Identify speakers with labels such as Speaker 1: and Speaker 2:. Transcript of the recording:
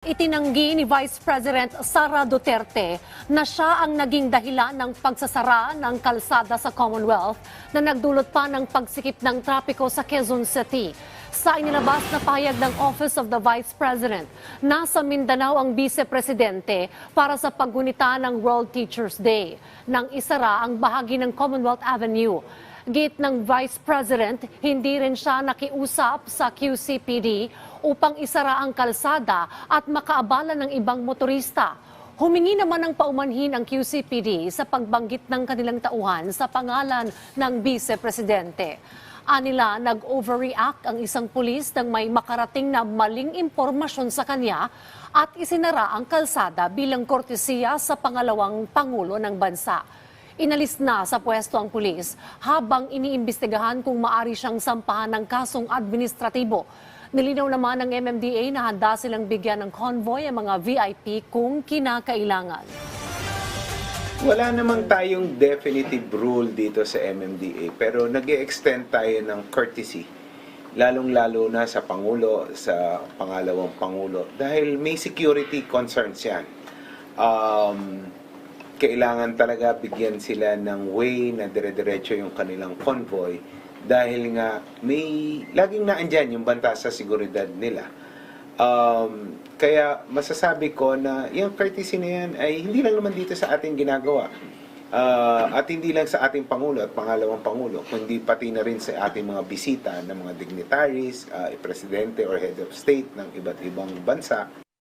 Speaker 1: Itinanggi ni Vice President Sara Duterte na siya ang naging dahilan ng pagsasara ng kalsada sa Commonwealth na nagdulot pa ng pagsikip ng trapiko sa Quezon City. Sa inilabas na pahayag ng Office of the Vice President, nasa Mindanao ang Vice Presidente para sa paggunita ng World Teachers Day nang isara ang bahagi ng Commonwealth Avenue. Git ng Vice President, hindi rin siya nakiusap sa QCPD upang isara ang kalsada at makaabala ng ibang motorista. Humingi naman ng paumanhin ang QCPD sa pagbanggit ng kanilang tauhan sa pangalan ng Vice Presidente. Anila, nag-overreact ang isang pulis nang may makarating na maling impormasyon sa kanya at isinara ang kalsada bilang kortesiya sa pangalawang Pangulo ng bansa. Inalis na sa pwesto ang pulis habang iniimbestigahan kung maari siyang sampahan ng kasong administratibo. Nilinaw naman ng MMDA na handa silang bigyan ng convoy ang mga VIP kung kinakailangan.
Speaker 2: Wala namang tayong definitive rule dito sa MMDA pero nag extend tayo ng courtesy lalong-lalo na sa Pangulo, sa pangalawang Pangulo dahil may security concerns yan. Um, kailangan talaga bigyan sila ng way na dire-diretso yung kanilang convoy dahil nga may laging naandyan yung banta sa seguridad nila. Um, kaya masasabi ko na yung courtesy na yan ay hindi lang naman dito sa ating ginagawa. Ah, at hindi lang sa ating Pangulo at pangalawang Pangulo, kundi pati na rin sa ating mga bisita ng mga dignitaries, ah, presidente or head of state ng iba't ibang bansa.